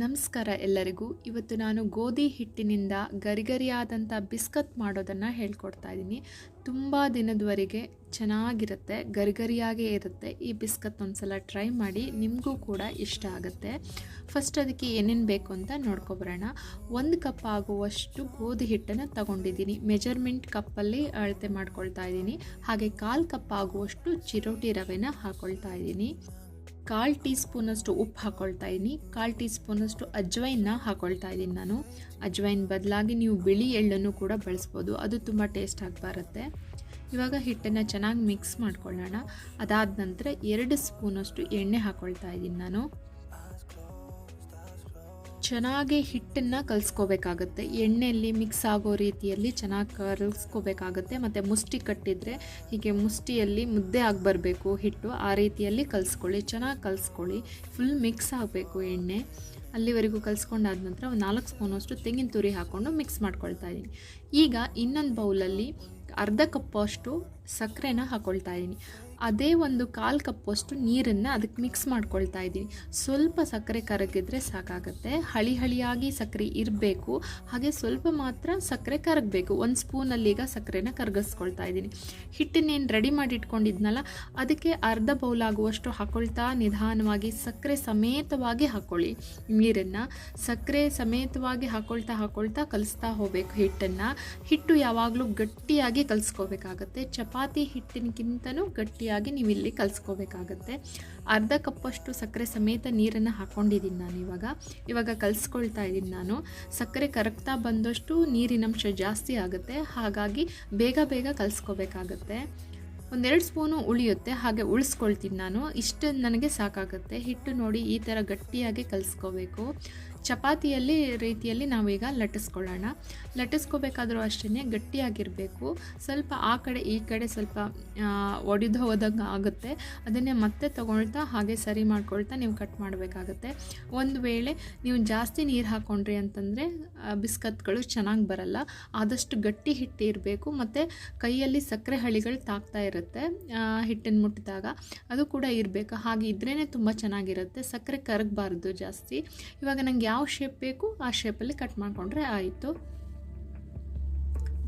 ನಮಸ್ಕಾರ ಎಲ್ಲರಿಗೂ. ಇವತ್ತು ನಾನು ಗೋಧಿ ಹಿಟ್ಟಿನಿಂದ ಗರಿಗರಿಯಾದಂಥ ಬಿಸ್ಕತ್ ಮಾಡೋದನ್ನು ಹೇಳ್ಕೊಡ್ತಾ ಇದ್ದೀನಿ. ತುಂಬ ದಿನದವರೆಗೆ ಚೆನ್ನಾಗಿರುತ್ತೆ, ಗರಿಗರಿಯಾಗೇ ಇರುತ್ತೆ. ಈ ಬಿಸ್ಕತ್ ಒಂದ್ಸಲ ಟ್ರೈ ಮಾಡಿ ನಿಮಗೂ ಕೂಡ ಇಷ್ಟ ಆಗುತ್ತೆ. ಫಸ್ಟ್ ಅದಕ್ಕೆ ಏನೇನು ಬೇಕು ಅಂತ ನೋಡ್ಕೊಬರೋಣ. ಒಂದು ಕಪ್ ಆಗುವಷ್ಟು ಗೋಧಿ ಹಿಟ್ಟನ್ನು ತಗೊಂಡಿದ್ದೀನಿ. ಮೆಜರ್ಮೆಂಟ್ ಕಪ್ಪಲ್ಲಿ ಅಳತೆ ಮಾಡ್ಕೊಳ್ತಾ ಇದ್ದೀನಿ. ಹಾಗೆ ಕಾಲು ಕಪ್ ಆಗುವಷ್ಟು ಚಿರೋಟಿ ರವೆನ ಹಾಕ್ಕೊಳ್ತಾ ಇದ್ದೀನಿ. ಕಾಲು ಟೀ ಸ್ಪೂನಷ್ಟು ಉಪ್ಪು ಹಾಕ್ಕೊಳ್ತಾ ಇದ್ದೀನಿ ಕಾಲು ಟೀ ಸ್ಪೂನಷ್ಟು ಅಜ್ವೈನ್ನ ಹಾಕ್ಕೊಳ್ತಾ ಇದ್ದೀನಿ ನಾನು. ಅಜ್ವೈನ್ ಬದಲಾಗಿ ನೀವು ಬಿಳಿ ಎಳ್ಳನ್ನು ಕೂಡ ಬಳಸ್ಬೋದು. ಅದು ತುಂಬ ಟೇಸ್ಟ್ ಆಗಿಬಾರತ್ತೆ ಇವಾಗ ಹಿಟ್ಟನ್ನು ಚೆನ್ನಾಗಿ ಮಿಕ್ಸ್ ಮಾಡ್ಕೊಳ್ಳೋಣ. ಅದಾದ ನಂತರ ಎರಡು ಸ್ಪೂನಷ್ಟು ಎಣ್ಣೆ ಹಾಕ್ಕೊಳ್ತಾ ಇದ್ದೀನಿ ನಾನು. ಚೆನ್ನಾಗಿ ಹಿಟ್ಟನ್ನು ಕಲಿಸ್ಕೋಬೇಕಾಗತ್ತೆ. ಎಣ್ಣೆಯಲ್ಲಿ ಮಿಕ್ಸ್ ಆಗೋ ರೀತಿಯಲ್ಲಿ ಚೆನ್ನಾಗಿ ಕಲಿಸ್ಕೋಬೇಕಾಗತ್ತೆ. ಮತ್ತು ಮುಷ್ಟಿ ಕಟ್ಟಿದರೆ ಹೀಗೆ ಮುಷ್ಟಿಯಲ್ಲಿ ಮುದ್ದೆ ಆಗಿ ಬರಬೇಕು ಹಿಟ್ಟು, ಆ ರೀತಿಯಲ್ಲಿ ಕಲಿಸ್ಕೊಳ್ಳಿ. ಚೆನ್ನಾಗಿ ಕಲಿಸ್ಕೊಳ್ಳಿ. ಫುಲ್ ಮಿಕ್ಸ್ ಆಗಬೇಕು ಎಣ್ಣೆ. ಅಲ್ಲಿವರೆಗೂ ಕಲಿಸ್ಕೊಂಡಾದ ನಂತರ ಒಂದು ನಾಲ್ಕು ಸ್ಪೂನಷ್ಟು ತೆಂಗಿನ ತುರಿ ಹಾಕ್ಕೊಂಡು ಮಿಕ್ಸ್ ಮಾಡ್ಕೊಳ್ತಾ ಇದ್ದೀನಿ. ಈಗ ಇನ್ನೊಂದು ಬೌಲಲ್ಲಿ ಅರ್ಧ ಕಪ್ಪಷ್ಟು ಸಕ್ಕರೆನ ಹಾಕ್ಕೊಳ್ತಾ ಇದ್ದೀನಿ. ಅದೇ ಒಂದು ಕಾಲು ಕಪ್ಪಷ್ಟು ನೀರನ್ನು ಅದಕ್ಕೆ ಮಿಕ್ಸ್ ಮಾಡ್ಕೊಳ್ತಾ ಇದ್ದೀನಿ. ಸ್ವಲ್ಪ ಸಕ್ಕರೆ ಕರಗಿದ್ರೆ ಸಾಕಾಗುತ್ತೆ. ಹಳಿ ಹಳಿಯಾಗಿ ಸಕ್ಕರೆ ಇರಬೇಕು. ಹಾಗೆ ಸ್ವಲ್ಪ ಮಾತ್ರ ಸಕ್ಕರೆ ಕರಗಬೇಕು. ಒಂದು ಸ್ಪೂನಲ್ಲಿ ಈಗ ಸಕ್ಕರೆನ ಕರಗಿಸ್ಕೊಳ್ತಾ ಇದ್ದೀನಿ. ಹಿಟ್ಟನ್ನೇನು ರೆಡಿ ಮಾಡಿ ಇಟ್ಕೊಂಡಿದ್ನಲ್ಲ ಅದಕ್ಕೆ ಅರ್ಧ ಬೌಲ್ ಆಗುವಷ್ಟು ಹಾಕೊಳ್ತಾ ನಿಧಾನವಾಗಿ ಸಕ್ಕರೆ ಸಮೇತವಾಗಿ ಹಾಕ್ಕೊಳ್ಳಿ ನೀರನ್ನು ಸಕ್ಕರೆ ಸಮೇತವಾಗಿ ಹಾಕೊಳ್ತಾ ಹಾಕೊಳ್ತಾ ಕಲಿಸ್ತಾ ಹೋಗಬೇಕು ಹಿಟ್ಟನ್ನು. ಹಿಟ್ಟು ಯಾವಾಗಲೂ ಗಟ್ಟಿಯಾಗಿ ಕಲಿಸ್ಕೋಬೇಕಾಗತ್ತೆ. ಚಪಾತಿ ಹಿಟ್ಟಿನಕ್ಕಿಂತನೂ ಗಟ್ಟಿಯಾಗಿ ನೀವು ಇಲ್ಲಿ ಕಲಿಸ್ಕೋಬೇಕಾಗತ್ತೆ. ಅರ್ಧ ಕಪ್ಪಷ್ಟು ಸಕ್ಕರೆ ಸಮೇತ ನೀರನ್ನು ಹಾಕ್ಕೊಂಡಿದ್ದೀನಿ ನಾನು ಇವಾಗ. ಇವಾಗ ಕಲಿಸ್ಕೊಳ್ತಾ ಇದ್ದೀನಿ ನಾನು. ಸಕ್ಕರೆ ಕರಗ್ತಾ ಬಂದಷ್ಟು ನೀರಿನಂಶ ಜಾಸ್ತಿ ಆಗುತ್ತೆ. ಹಾಗಾಗಿ ಬೇಗ ಬೇಗ ಕಲಿಸ್ಕೋಬೇಕಾಗತ್ತೆ. ಒಂದೆರಡು ಸ್ಪೂನು ಉಳಿಯುತ್ತೆ. ಹಾಗೆ ಉಳಿಸ್ಕೊಳ್ತೀನಿ ನಾನು. ಇಷ್ಟು ನನಗೆ ಸಾಕಾಗುತ್ತೆ. ಹಿಟ್ಟು ನೋಡಿ ಈ ಥರ ಗಟ್ಟಿಯಾಗಿ ಕಲಿಸ್ಕೋಬೇಕು. ಚಪಾತಿಯಲ್ಲಿ ರೀತಿಯಲ್ಲಿ ನಾವೀಗ ಲಟ್ಟಿಸ್ಕೊಳ್ಳೋಣ. ಲಟ್ಟಿಸ್ಕೋಬೇಕಾದ್ರೂ ಅಷ್ಟೇ ಗಟ್ಟಿಯಾಗಿರಬೇಕು. ಸ್ವಲ್ಪ ಆ ಕಡೆ ಈ ಕಡೆ ಸ್ವಲ್ಪ ಒಡೆದು ಹೋದಂಗೆ ಆಗುತ್ತೆ. ಅದನ್ನೇ ಮತ್ತೆ ತೊಗೊಳ್ತಾ ಹಾಗೆ ಸರಿ ಮಾಡ್ಕೊಳ್ತಾ ನೀವು ಕಟ್ ಮಾಡಬೇಕಾಗತ್ತೆ. ಒಂದು ವೇಳೆ ನೀವು ಜಾಸ್ತಿ ನೀರು ಹಾಕ್ಕೊಂಡ್ರಿ ಅಂತಂದರೆ ಬಿಸ್ಕತ್ಗಳು ಚೆನ್ನಾಗಿ ಬರಲ್ಲ. ಆದಷ್ಟು ಗಟ್ಟಿ ಹಿಟ್ಟು ಇರಬೇಕು. ಮತ್ತು ಕೈಯಲ್ಲಿ ಸಕ್ಕರೆ ಹಳಿಗಳು ತಾಗ್ತಾ ಇರುತ್ತೆ ಹಿಟ್ಟನ್ನು ಮುಟ್ಟಿದಾಗ. ಅದು ಕೂಡ ಇರಬೇಕು. ಹಾಗೆ ಇದ್ರೇ ತುಂಬ ಚೆನ್ನಾಗಿರುತ್ತೆ. ಸಕ್ಕರೆ ಕರಗಬಾರ್ದು ಜಾಸ್ತಿ. ಇವಾಗ ನಂಗೆ ಶೇಪ್ ಬೇಕು ಆ ಶೇಪಲ್ಲಿ ಕಟ್ ಮಾಡಿಕೊಂಡ್ರೆ ಆಯಿತು.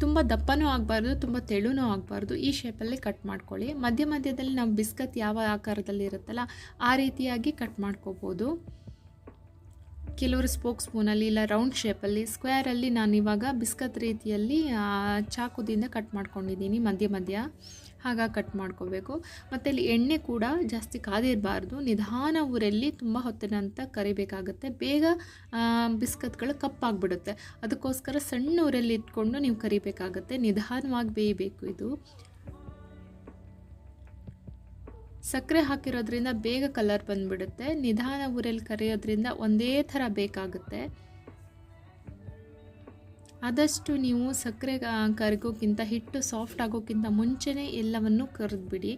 ತುಂಬ ದಪ್ಪನೂ ಆಗಬಾರ್ದು, ತುಂಬ ತೆಳುನೂ ಆಗಬಾರ್ದು. ಈ ಶೇಪಲ್ಲಿ ಕಟ್ ಮಾಡ್ಕೊಳ್ಳಿ. ಮಧ್ಯ ಮಧ್ಯದಲ್ಲಿ ನಾವು ಬಿಸ್ಕತ್ ಯಾವ ಆಕಾರದಲ್ಲಿ ಇರುತ್ತಲ್ಲ, ಆ ರೀತಿಯಾಗಿ ಕಟ್ ಮಾಡ್ಕೋಬೋದು. ಕೆಲವರು ಸ್ಪೋಕ್ ಸ್ಪೂನಲ್ಲಿ ಇಲ್ಲ, ರೌಂಡ್ ಶೇಪಲ್ಲಿ, ಸ್ಕ್ವೇರಲ್ಲಿ ಇವಾಗ ಬಿಸ್ಕತ್ ರೀತಿಯಲ್ಲಿ ಚಾಕುದಿಂದ ಕಟ್ ಮಾಡ್ಕೊಂಡಿದ್ದೀನಿ, ಮಧ್ಯ ಮಧ್ಯ ಹಾಗಾಗಿ ಕಟ್ ಮಾಡ್ಕೋಬೇಕು. ಮತ್ತು ಇಲ್ಲಿ ಎಣ್ಣೆ ಕೂಡ ಜಾಸ್ತಿ ಕಾದಿರಬಾರ್ದು. ನಿಧಾನ ಊರಲ್ಲಿ ತುಂಬ ಹೊತ್ತಿನಂತ ಕರಿಬೇಕಾಗುತ್ತೆ. ಬೇಗ ಬಿಸ್ಕತ್ಗಳು ಕಪ್ಪಾಗ್ಬಿಡುತ್ತೆ ಅದಕ್ಕೋಸ್ಕರ ಸಣ್ಣ ಊರಲ್ಲಿ ಇಟ್ಕೊಂಡು ನೀವು ಕರಿಬೇಕಾಗುತ್ತೆ. ನಿಧಾನವಾಗಿ ಬೇಯಬೇಕು ಇದು. ಸಕ್ಕರೆ ಹಾಕಿರೋದ್ರಿಂದ ಬೇಗ ಕಲರ್ ಬಂದುಬಿಡುತ್ತೆ. ನಿಧಾನ ಊರಲ್ಲಿ ಕರೆಯೋದ್ರಿಂದ ಒಂದೇ ಥರ ಬೇಕಾಗುತ್ತೆ. ಆದಷ್ಟು ನೀವು ಸಕ್ಕರೆ ಕರಗೋಕ್ಕಿಂತ ಹಿಟ್ಟು ಸಾಫ್ಟ್ ಆಗೋಕ್ಕಿಂತ ಮುಂಚೆನೇ ಎಲ್ಲವನ್ನು ಕರೆದ್ಬಿಡಿ.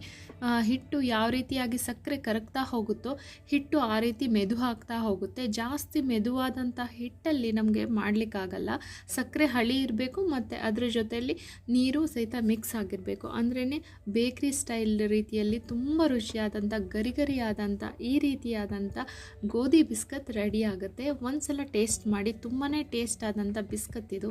ಹಿಟ್ಟು ಯಾವ ರೀತಿಯಾಗಿ ಸಕ್ಕರೆ ಕರಗ್ತಾ ಹೋಗುತ್ತೋ ಹಿಟ್ಟು ಆ ರೀತಿ ಮೆದು ಆಗ್ತಾ ಹೋಗುತ್ತೆ. ಜಾಸ್ತಿ ಮೆದುವಾದಂಥ ಹಿಟ್ಟಲ್ಲಿ ನಮಗೆ ಮಾಡಲಿಕ್ಕಾಗಲ್ಲ. ಸಕ್ಕರೆ ಹಳಿ ಇರಬೇಕು ಮತ್ತು ಅದರ ಜೊತೆಯಲ್ಲಿ ನೀರು ಸಹಿತ ಮಿಕ್ಸ್ ಆಗಿರಬೇಕು. ಅಂದ್ರೇ ಬೇಕ್ರಿ ಸ್ಟೈಲ್ ರೀತಿಯಲ್ಲಿ ತುಂಬ ರುಚಿಯಾದಂಥ ಗರಿ ಗರಿಯಾದಂಥ ಈ ರೀತಿಯಾದಂಥ ಗೋಧಿ ಬಿಸ್ಕತ್ ರೆಡಿ ಆಗುತ್ತೆ. ಒಂದು ಸಲ ಟೇಸ್ಟ್ ಮಾಡಿ ತುಂಬಾ ಟೇಸ್ಟ್ ಆದಂಥ ಬಿಸ್ಕತ್ ಇದು.